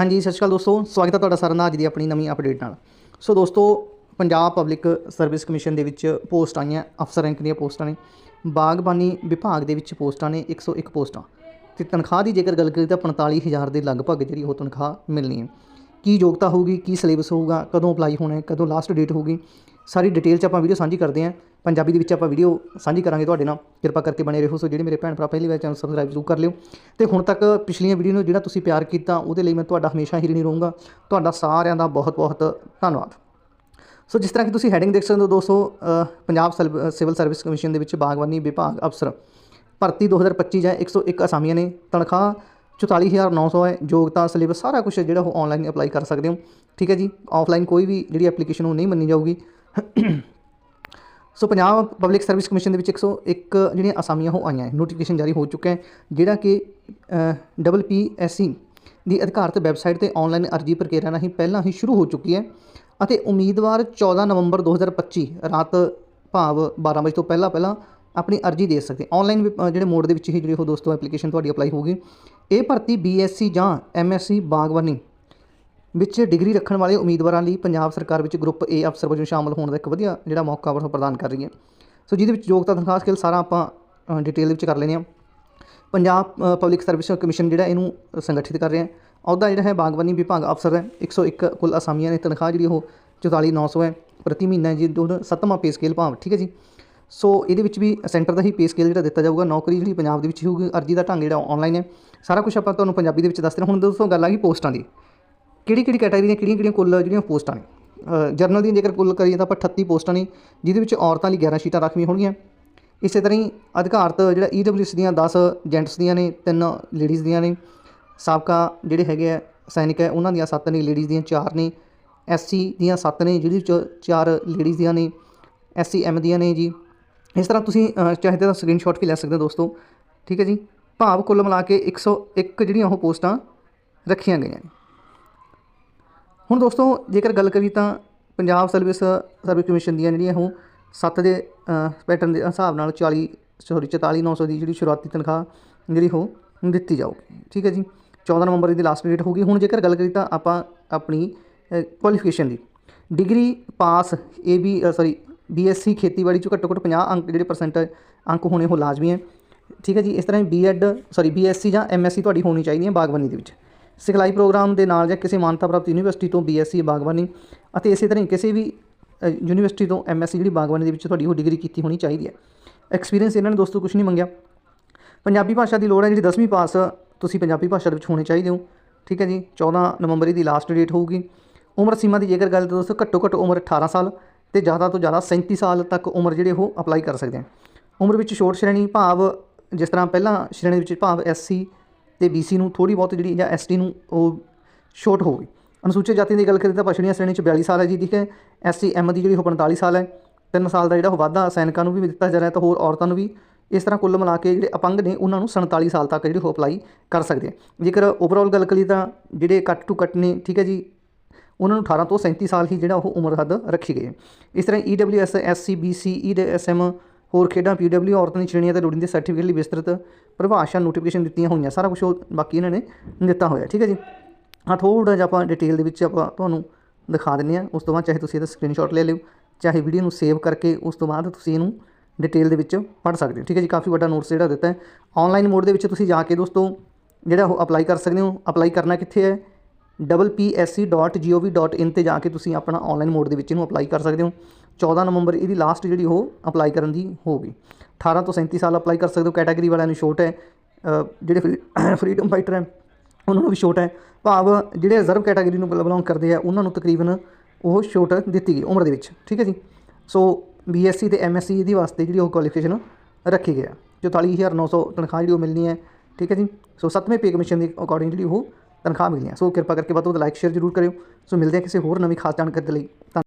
ਹਾਂਜੀ, ਸਤਿ ਸ਼੍ਰੀ ਅਕਾਲ ਦੋਸਤੋ। ਸਵਾਗਤ ਹੈ ਤੁਹਾਡਾ ਸਾਰਿਆਂ ਦਾ ਅੱਜ ਦੀ ਆਪਣੀ ਨਵੀਂ ਅਪਡੇਟ ਨਾਲ। ਸੋ ਦੋਸਤੋ, ਪੰਜਾਬ ਪਬਲਿਕ ਸਰਵਿਸ ਕਮਿਸ਼ਨ ਦੇ ਵਿੱਚ ਪੋਸਟ ਆਈਆਂ, ਅਫਸਰ ਰੈਂਕ ਦੀਆਂ ਪੋਸਟਾਂ ਨੇ। ਬਾਗਬਾਨੀ ਵਿਭਾਗ ਦੇ ਵਿੱਚ ਪੋਸਟਾਂ ਨੇ 101 ਪੋਸਟਾਂ। ਤੇ ਤਨਖਾਹ ਦੀ ਜੇਕਰ ਗੱਲ ਕਰੀਏ ਤਾਂ 45000 ਦੇ ਲਗਭਗ ਜਿਹੜੀ ਉਹ ਤਨਖਾਹ ਮਿਲਣੀ ਹੈ। ਕੀ ਯੋਗਤਾ ਹੋਊਗੀ, ਕੀ ਸਿਲੇਬਸ ਹੋਊਗਾ, ਕਦੋਂ ਅਪਲਾਈ ਹੋਣਾ ਹੈ, ਕਦੋਂ ਲਾਸਟ ਡੇਟ ਹੋਊਗੀ? ਸਾਰੀ ਡਿਟੇਲ 'ਚ ਆਪਾਂ ਵੀਡੀਓ ਸਾਂਝੀ ਕਰਦੇ ਹਾਂ। ਪੰਜਾਬੀ ਦੇ ਵਿੱਚ ਆਪਾਂ ਵੀਡੀਓ ਸਾਂਝੀ ਕਰਾਂਗੇ ਤੁਹਾਡੇ ਨਾਲ। ਕਿਰਪਾ ਕਰਕੇ ਬਣੇ ਰਹੋ। ਸੋ ਜਿਹੜੇ ਮੇਰੇ ਭੈਣ ਭਰਾ ਪਹਿਲੀ ਵਾਰ ਚੈਨਲ ਸਬਸਕ੍ਰਾਈਬ ਜ਼ਰੂਰ ਕਰ ਲਿਓ। ਤੇ ਹੁਣ ਤੱਕ ਪਿਛਲੀਆਂ ਵੀਡੀਓ ਨੂੰ ਜਿਹੜਾ ਤੁਸੀਂ ਪਿਆਰ ਕੀਤਾ ਉਹਦੇ ਲਈ ਮੈਂ ਤੁਹਾਡਾ ਹਮੇਸ਼ਾ ਹੀ ਰਿਣੀ ਰਹੂੰਗਾ। ਤੁਹਾਡਾ ਸਾਰਿਆਂ ਦਾ ਬਹੁਤ ਬਹੁਤ ਧੰਨਵਾਦ। ਸੋ ਜਿਸ ਤਰ੍ਹਾਂ ਕਿ ਤੁਸੀਂ ਹੈਡਿੰਗ ਦੇਖ ਸਕਦੇ ਹੋ ਦੋਸਤੋ ਅ, ਪੰਜਾਬ ਸੈਲ- ਸਿਵਲ ਸਰਵਿਸ ਕਮਿਸ਼ਨ ਦੇ ਵਿੱਚ ਬਾਗਬਾਨੀ ਵਿਭਾਗ ਅਫਸਰ। ਭਰਤੀ 2025 ਜਾਂ 101 ਅਸਾਮੀਆਂ ਨੇ। ਤਨਖਾਹ 44900 ਹੈ। ਯੋਗਤਾ ਸਿਲੇਬਸ ਸਾਰਾ ਕੁਝ ਜਿਹੜਾ ਉਹ ਆਨਲਾਈਨ ਅਪਲਾਈ ਕਰ ਸਕਦੇ ਹੋ। ਠੀਕ ਹੈ ਜੀ? ਆਫਲਾਈਨ ਕੋਈ ਵੀ ਜਿਹੜੀ ਐਪਲੀਕੇਸ਼ਨ ਉਹ ਨਹੀਂ ਮੰਨੀ ਜਾਊਗੀ। So Punjab public service commission ਦੇ ਵਿੱਚ 101 ਜਿਹੜੀਆਂ ਅਸਾਮੀਆਂ ਉਹ ਆਈਆਂ ਹੈ ਨੋਟੀਫਿਕੇਸ਼ਨ ਜਾਰੀ ਹੋ ਚੁੱਕਾ ਹੈ, ਜਿਹੜਾ ਕਿ ਡਬਲ ਪੀ ਐਸ ਸੀ ਦੀ ਅਧਿਕਾਰਤ ਵੈਬਸਾਈਟ ਤੇ ਆਨਲਾਈਨ ਅਰਜੀ ਪ੍ਰਕਿਰਿਆ ਰਾਹੀਂ ਪਹਿਲਾਂ ਹੀ ਸ਼ੁਰੂ ਹੋ ਚੁੱਕੀ ਹੈ ਅਤੇ ਉਮੀਦਵਾਰ 14 ਨਵੰਬਰ 2025 ਰਾਤ ਭਾਵ 12 ਵਜੇ ਤੋਂ ਪਹਿਲਾਂ ਪਹਿਲਾਂ ਆਪਣੀ ਅਰਜੀ ਦੇ ਸਕਦੇ। ਆਨਲਾਈਨ ਜਿਹੜੇ ਮੋਡ ਦੇ ਵਿੱਚ ਹੀ ਜਿਹੜੀ ਉਹ ਦੋਸਤੋ ਐਪਲੀਕੇਸ਼ਨ ਤੁਹਾਡੀ ਅਪਲਾਈ ਹੋਊਗੀ ਇਹ ਭਰਤੀ ਬੀਐਸਸੀ ਜਾਂ ਐਮਐਸਸੀ ਬਾਗਬਾਨੀ ਵਿੱਚ ਡਿਗਰੀ ਰੱਖਣ ਵਾਲੇ ਉਮੀਦਵਾਰਾਂ ਲਈ ਪੰਜਾਬ ਸਰਕਾਰ ਵਿੱਚ ਗਰੁੱਪ ਏ ਅਫਸਰ ਵਜੋਂ ਸ਼ਾਮਲ ਹੋਣ ਦਾ ਇੱਕ ਵਧੀਆ ਜਿਹੜਾ ਮੌਕਾ ਉਹ ਪ੍ਰਦਾਨ ਕਰ ਰਹੀ ਹੈ। ਸੋ ਜਿਹਦੇ ਵਿੱਚ ਯੋਗਤਾ ਤਨਖਾਹ ਸਕੇਲ ਸਾਰਾ ਆਪਾਂ ਡਿਟੇਲ ਵਿੱਚ ਕਰ ਲੈਂਦੇ ਹਾਂ। ਪੰਜਾਬ ਪਬਲਿਕ ਸਰਵਿਸ ਕਮਿਸ਼ਨ ਜਿਹੜਾ ਇਹਨੂੰ ਸੰਗਠਿਤ ਕਰ ਰਿਹਾ ਅਹੁਦਾ ਜਿਹੜਾ ਹੈ ਬਾਗਬਾਨੀ ਵਿਭਾਗ ਅਫਸਰ ਹੈ। 101 ਕੁੱਲ ਅਸਾਮੀਆਂ ਨੇ ਤਨਖਾਹ ਜਿਹੜੀ ਉਹ 44900 ਹੈ। ਪ੍ਰਤੀ ਮਹੀਨਾ ਜੀ ਦੋ ਸੱਤਵਾਂ ਪੇ ਸਕੇਲ ਭਾਵ, ਠੀਕ ਹੈ ਜੀ? ਸੋ ਇਹਦੇ ਵਿੱਚ ਵੀ ਸੈਂਟਰ ਦਾ ਹੀ ਪੇ ਸਕੇਲ ਜਿਹੜਾ ਦਿੱਤਾ ਜਾਊਗਾ। ਨੌਕਰੀ ਜਿਹੜੀ ਪੰਜਾਬ ਦੇ ਵਿੱਚ ਹੋਊਗੀ, ਅਰਜੀ ਦਾ ਢੰਗ ਜਿਹੜਾ ਆਨਲਾਈਨ ਹੈ। ਸਾਰਾ ਕੁਝ ਆਪਾਂ ਤੁਹਾਨੂੰ ਪੰਜਾਬੀ ਦੇ ਵਿੱਚ ਦੱਸ ਰਹੇ। ਹਾਂ ਹੁਣ ਦੋਸਤੋ ਗੱਲ ਆ ਗਈ ਪੋਸਟਾਂ ਦੀ। ਕਿਹੜੀ ਕਿਹੜੀ ਕੈਟਾਗਰੀ ਦੀਆਂ ਕਿਹੜੀਆਂ ਕਿਹੜੀਆਂ ਕੁੱਲ ਜਿਹੜੀਆਂ ਪੋਸਟਾਂ ਨੇ? ਜਰਨਲ ਦੀਆਂ ਜੇਕਰ ਕੁੱਲ ਕਰੀਏ ਤਾਂ ਆਪਾਂ 38 ਪੋਸਟਾਂ ਨੇ ਜਿਹਦੇ ਵਿੱਚ ਔਰਤਾਂ ਲਈ 11 ਸ਼ੀਟਾਂ ਰੱਖਵੀਆਂ ਹੋਣਗੀਆਂ। ਇਸੇ ਤਰ੍ਹਾਂ ਹੀ ਅਧਿਕਾਰਤ ਜਿਹੜਾ ਈਡਬਲਯੂਐਸ ਦੀਆਂ 10 ਜੈਂਟਸ ਦੀਆਂ ਨੇ ਤਿੰਨ ਲੇਡੀਜ਼ ਦੀਆਂ ਨੇ। ਸਾਬਕਾ ਜਿਹੜੇ ਹੈਗੇ ਆ ਸੈਨਿਕ ਹੈ ਉਹਨਾਂ ਦੀਆਂ 7 ਨੇ ਲੇਡੀਜ਼ ਦੀਆਂ 4 ਨੇ। ਐਸਸੀ ਦੀਆਂ 7 ਨੇ ਜਿਹਦੇ ਵਿੱਚ 4 ਲੇਡੀਜ਼ ਦੀਆਂ ਨੇ। ਐਸਸੀ ਐਮ ਦੀਆਂ ਨੇ ਜੀ। ਇਸ ਤਰ੍ਹਾਂ ਤੁਸੀਂ ਅ, ਚਾਹੇ ਤਾਂ ਸਕਰੀਨਸ਼ਾਟ ਵੀ ਲੈ ਸਕਦੇ ਹੋ ਦੋਸਤੋ। ਠੀਕ ਹੈ ਜੀ? ਭਾਵ ਕੁੱਲ ਮਿਲਾ ਕੇ 101 ਜਿਹੜੀਆਂ ਉਹ ਪੋਸਟਾਂ ਰੱਖੀਆਂ ਗਈਆਂ ਨੇ। ਹੁਣ ਦੋਸਤੋ, ਜੇਕਰ ਗੱਲ ਕਰੀ ਤਾਂ ਪੰਜਾਬ ਸਰਵਿਸ ਸਰਵਿਸ ਕਮਿਸ਼ਨ ਦੀਆਂ ਜਿਹੜੀਆਂ ਉਹ 7 ਦੇ ਪੈਟਰਨ ਦੇ ਹਿਸਾਬ ਨਾਲ 40 ਸੌਰੀ 44900 ਦੀ ਜਿਹੜੀ ਸ਼ੁਰੂਆਤੀ ਤਨਖਾਹ ਜਿਹੜੀ ਉਹ ਦਿੱਤੀ ਜਾਊਗੀ। ਠੀਕ ਹੈ ਜੀ? 14 ਨਵੰਬਰ ਦੀ ਲਾਸਟ ਡੇਟ ਹੋਊਗੀ। ਹੁਣ ਜੇਕਰ ਗੱਲ ਕਰੀ ਤਾਂ ਆਪਾਂ ਆਪਣੀ qualification the. Degree pass A B sorry BSc ਖੇਤੀਬਾੜੀ ਚੋਂ ਘੱਟੋ ਘੱਟ 50 ਅੰਕ ਜਿਹੜੇ ਪਰਸੈਂਟ ਅੰਕ ਹੋਣੇ ਉਹ ਲਾਜ਼ਮੀ ਹੈ। ਠੀਕ ਹੈ ਜੀ? ਇਸ ਤਰ੍ਹਾਂ ਬੀਐਡ ਸੌਰੀ ਬੀਐਸਸੀ ਜਾਂ ਐਮਐਸਸੀ ਤੁਹਾਡੀ ਹੋਣੀ ਚਾਹੀਦੀ ਹੈ ਬਾਗਬਾਨੀ ਦੇ ਵਿੱਚ। ਸਿਖਲਾਈ ਪ੍ਰੋਗਰਾਮ ਦੇ ਨਾਲ ਜਾਂ ਕਿਸੇ ਮਾਨਤਾ ਪ੍ਰਾਪਤ ਯੂਨੀਵਰਸਿਟੀ ਤੋਂ ਬੀਐਸਸੀ ਬਾਗਬਾਨੀ ਅਤੇ ਇਸੇ ਤਰ੍ਹਾਂ ਹੀ ਕਿਸੇ ਵੀ ਯੂਨੀਵਰਸਿਟੀ ਤੋਂ ਐਮਐਸਸੀ ਜਿਹੜੀ ਬਾਗਬਾਨੀ ਦੇ ਵਿੱਚ ਤੁਹਾਡੀ ਉਹ ਡਿਗਰੀ ਕੀਤੀ ਹੋਣੀ ਚਾਹੀਦੀ ਹੈ। ਐਕਸਪੀਰੀਅੰਸ ਇਹਨਾਂ ਨੇ ਦੋਸਤੋ ਕੁਝ ਨਹੀਂ ਮੰਗਿਆ। ਪੰਜਾਬੀ ਭਾਸ਼ਾ ਦੀ ਲੋੜ ਹੈ ਜਿਹੜੀ 10ਵੀਂ ਪਾਸ ਤੁਸੀਂ ਪੰਜਾਬੀ ਭਾਸ਼ਾ ਦੇ ਵਿੱਚ ਹੋਣੇ ਚਾਹੀਦੇ ਹੋ। ਠੀਕ ਹੈ ਜੀ 14 ਨਵੰਬਰ ਦੀ ਲਾਸਟ ਡੇਟ ਹੋਊਗੀ। ਉਮਰ ਸੀਮਾ ਦੀ ਜੇਕਰ ਗੱਲ ਦੋਸਤੋ ਘੱਟੋ ਘੱਟ ਉਮਰ 18 ਸਾਲ ਤੇ ਜ਼ਿਆਦਾ ਤੋਂ ਜ਼ਿਆਦਾ 37 ਸਾਲ ਤੱਕ ਉਮਰ ਜਿਹੜੇ ਉਹ ਅਪਲਾਈ ਕਰ ਸਕਦੇ ਆ। ਉਮਰ ਵਿੱਚ ਛੋਟ ਸ਼੍ਰੇਣੀ, ਭਾਵ ਜਿਸ ਤਰ੍ਹਾਂ ਪਹਿਲਾਂ ਸ਼੍ਰੇਣੀ ਵਿੱਚ ਭਾਵ ਐਸਸੀ ਤੇ ਬੀਸੀ ਨੂੰ ਥੋੜੀ ਬਹੁਤ ਜਿਹੜੀ ਜਾਂ ਐਸਟੀ ਨੂੰ ਉਹ ਛੋਟ ਹੋਊਗੀ ਅਨੁਸੂਚਿਤ ਜਾਤੀ ਦੀ ਗੱਲ ਕਰੀਏ ਤਾਂ ਪਛੜੀਆਂ ਸ਼੍ਰੇਣੀ 'ਚ 42 ਸਾਲ ਹੈ ਜੀ, ਠੀਕ ਹੈ? ਐਸਸੀ ਐਮ ਦੀ ਜਿਹੜੀ ਉਹ 45 ਸਾਲ ਹੈ। 3 ਸਾਲ ਦਾ ਜਿਹੜਾ ਉਹ ਵਾਧਾ ਸੈਨਿਕਾਂ ਨੂੰ ਵੀ ਦਿੱਤਾ ਜਾ ਰਿਹਾ ਤਾਂ ਹੋਰ ਔਰਤਾਂ ਨੂੰ ਵੀ ਇਸ ਤਰ੍ਹਾਂ ਕੁੱਲ ਮਿਲਾ ਕੇ ਜਿਹੜੇ ਅਪੰਗ ਨੇ, ਉਹਨਾਂ ਨੂੰ 47 ਸਾਲ ਤੱਕ ਜਿਹੜੀ ਉਹ ਅਪਲਾਈ ਕਰ ਸਕਦੇ ਆ। ਜੇਕਰ ਓਵਰਆਲ ਗੱਲ ਕਰੀਏ ਤਾਂ ਜਿਹੜੇ ਕੱਟ ਟੂ ਕੱਟ ਨੇ, ਠੀਕ ਹੈ ਜੀ, ਉਹਨਾਂ ਨੂੰ 18 ਤੋਂ 37 ਸਾਲ ਹੀ ਜਿਹੜਾ ਉਹ ਉਮਰ ਹੱਦ ਰੱਖੀ ਗਈ ਹੈ। ਇਸ ਤਰ੍ਹਾਂ E EWS SC BC ESM ਹੋਰ ਖੇਡਾਂ ਪੀਡਬਲਯੂ ਔਰਤਾਂ ਦੀ ਸ਼੍ਰੇਣੀਆਂ ਤੇ ਲੋੜੀਂਦੇ ਸਰਟੀਫਿਕੇਟ ਲਈ ਵਿਸਤ੍ਰਿਤ ਪਰਿਭਾਸ਼ਾ ਨੋਟੀਫਿਕੇਸ਼ਨ ਦਿੱਤੀਆਂ ਹੋਈਆਂ, ਸਾਰਾ ਕੁਝ ਉਹ ਬਾਕੀ ਇਹਨਾਂ ਨੇ ਦਿੱਤਾ ਹੋਇਆ, ਠੀਕ ਹੈ ਜੀ? ਹਾਂ ਥੋੜਾ ਜਿਹਾ ਆਪਾਂ ਡਿਟੇਲ ਦੇ ਵਿੱਚ ਆਪਾਂ ਤੁਹਾਨੂੰ ਦਿਖਾ ਦਿੰਦੇ ਹਾਂ, ਉਸ ਤੋਂ ਬਾਅਦ ਚਾਹੇ ਤੁਸੀਂ ਇਹਦਾ ਸਕਰੀਨਸ਼ਾਟ ਲੈ ਲਿਓ, ਚਾਹੇ ਵੀਡੀਓ ਨੂੰ ਸੇਵ ਕਰਕੇ ਉਸ ਤੋਂ ਬਾਅਦ ਤੁਸੀਂ ਇਹਨੂੰ ਡਿਟੇਲ ਦੇ ਵਿੱਚ ਪੜ੍ਹ ਸਕਦੇ ਹੋ, ਠੀਕ ਹੈ ਜੀ? ਕਾਫੀ ਵੱਡਾ ਨੋਟਸ ਜਿਹੜਾ ਦਿੱਤਾ ਹੈ। ਆਨਲਾਈਨ ਮੋਡ ਦੇ ਵਿੱਚ ਤੁਸੀਂ ਜਾ ਕੇ ਦੋਸਤੋ, ਜਿਹੜਾ ਉਹ ਅਪਲਾਈ ਕਰ ਸਕਦੇ ਹੋ ਅਪਲਾਈ ਕਰਨਾ ਕਿੱਥੇ ਹੈ? www.psc.gov.in ਤੇ ਜਾ ਕੇ ਤੁਸੀਂ ਆਪਣਾ ਆਨਲਾਈਨ ਮੋਡ ਦੇ ਵਿੱਚ ਇਹਨੂੰ ਅਪਲਾਈ ਕਰ ਸਕਦੇ ਹੋ। 14 ਨਵੰਬਰ ਇਹਦੀ ਲਾਸਟ ਜਿਹੜੀ ਉਹ ਅਪਲਾਈ ਕਰਨ ਦੀ ਹੋਊਗੀ। 18 ਤੋਂ 37 ਸਾਲ ਅਪਲਾਈ ਕਰ ਸਕਦੇ ਹੋ ਕੈਟਾਗਰੀ ਵਾਲਿਆਂ ਨੂੰ ਛੋਟ ਹੈ। ਅ, ਜਿਹੜੇ ਫਰੀडम ਫਾਈਟਰ ਹੈ ਉਹਨਾਂ ਨੂੰ ਵੀ ਛੋਟ ਹੈ। ਭਾਵ ਜਿਹੜੇ ਰਿਜ਼ਰਵ ਕੈਟਾਗਰੀ ਨੂੰ ਬਿਲੋਂਗ ਕਰਦੇ ਆ ਉਹਨਾਂ ਨੂੰ ਤਕਰੀਬਨ ਉਹ ਛੋਟ ਦਿੱਤੀ ਗਈ ਉਮਰ ਦੇ ਵਿੱਚ ਠੀਕ ਹੈ ਜੀ? ਸੋ ਬੀਐਸਸੀ ਤੇ ਐਮਐਸਸੀ ਦੀ ਵਾਸਤੇ ਜਿਹੜੀ ਉਹ ਕੁਆਲੀਫਿਕੇਸ਼ਨ ਰੱਖੀ ਗਿਆ 44900 ਤਨਖਾਹ ਜਿਹੜੀ ਉਹ ਮਿਲਣੀ ਹੈ ਠੀਕ ਹੈ ਜੀ? ਸੋ ਸੱਤਵੇਂ ਪੇ ਕਮਿਸ਼ਨ ਦੇ ਅਕੋਰਡਿੰਗ ਜਿਹੜੀ ਉਹ ਤਨਖਾਹ ਮਿਲਣੀ ਹੈ। ਸੋ ਕਿਰਪਾ ਕਰਕੇ ਵੱਧ ਤੋਂ ਵੱਧ ਲਾਈਕ ਸ਼ੇਅਰ ਜ਼ਰੂਰ ਕਰਿਓ। ਸੋ ਮਿਲਦੇ ਹਾਂ ਕਿਸੇ ਹੋਰ ਨਵੀਂ ਖਾਸ ਜਾਣਕਾਰੀ ਦੇ ਲਈ। ਧੰਨ-